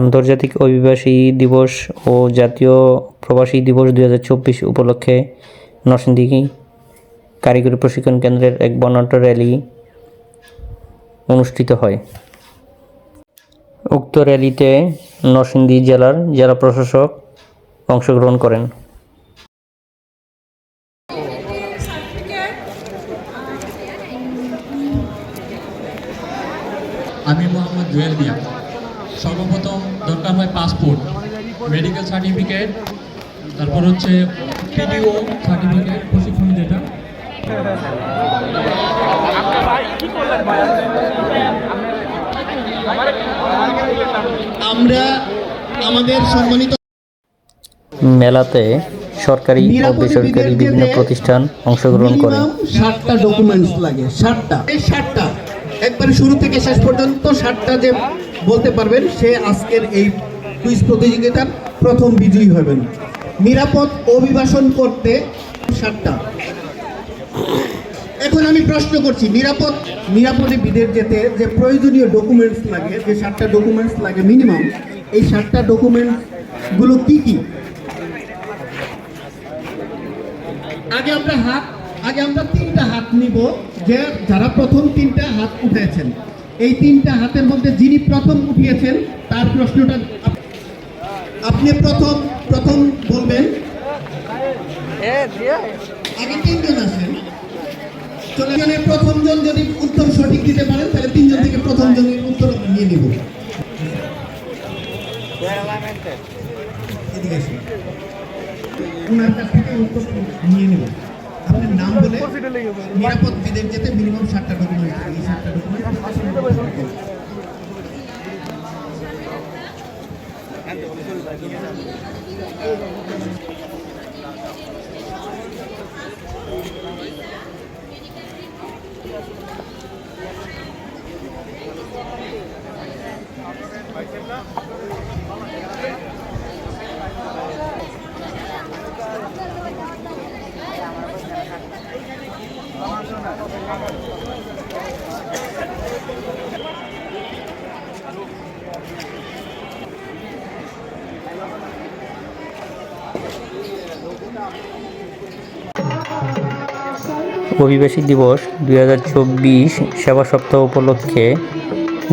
আন্তর্জাতিক অভিবাসী দিবস ও জাতীয় প্রবাসী দিবস দুই হাজার চব্বিশ উপলক্ষে নরসিংদী কারিগরি প্রশিক্ষণ কেন্দ্রের এক বর্ণাঢ্য র্যালি অনুষ্ঠিত হয়। উক্ত র্যালিতে নরসিংদী জেলার জেলা প্রশাসক অংশগ্রহণ করেন। আমি মোহাম্মদ জুয়েল মিয়া। সর্বপ্রথম দরকার হয় পাসপোর্ট মেডিকেল সার্টিফিকেট তারপর হচ্ছে পিডিও সার্টিফিকেট প্রশিক্ষণ যেটা। আমরা আমাদের সম্মানিত মেলাতে সরকারি ও বেসরকারি বিভিন্ন প্রতিষ্ঠান অংশগ্রহণ করে। ষাটটা ডকুমেন্টস লাগে ষাটটা এই ষাটটা একবারে শুরু থেকে শেষ পর্যন্ত ষাটটা যে বলতে পারবেন, সে আজকের এই কুইজ প্রতিযোগিতার প্রথম বিজয়ী হবেন। নিরাপদ অভিবাসন করতে ষাটটা এখন আমি প্রশ্ন করছি, নিরাপদ, নিরাপদে বিদেশ যেতে যে প্রয়োজনীয় ডকুমেন্টস লাগে, যে সাতটা ডকুমেন্টস লাগে মিনিমাম এই সাতটা ডকুমেন্টসগুলো কি কি? আগে আমরা হাত, আগে আমরা তিনটা হাত নিব, যে যারা প্রথম তিনটা হাত উঠেছেন। এই তিনটা হাতের মধ্যে যিনি প্রথম উঠিয়েছেন, তার প্রশ্নটা আপনি প্রথম প্রথম বলবেন? আগে তিনজন আছেন। চলে জনের প্রথম যদি উত্তর সঠিক দিতে পারেন, তাহলে তিনজন থেকে প্রথম জনের উত্তর নিয়ে নিব। ওনার কাছ থেকে উত্তর নিয়ে নেব। আপনার নাম বলে নিরাপদ বিদেশ যেতে মিনিমাম ষাটটা ডকুমেন্ট এই ষাটটা ডকুমেন্ট অভিবাসী দিবস দুই হাজার চব্বিশ সেবা সপ্তাহ উপলক্ষে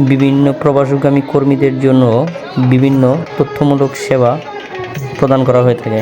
বিভিন্ন প্রবাসগামী কর্মীদের জন্য বিভিন্ন তথ্যমূলক সেবা প্রদান করা হয়ে থাকে।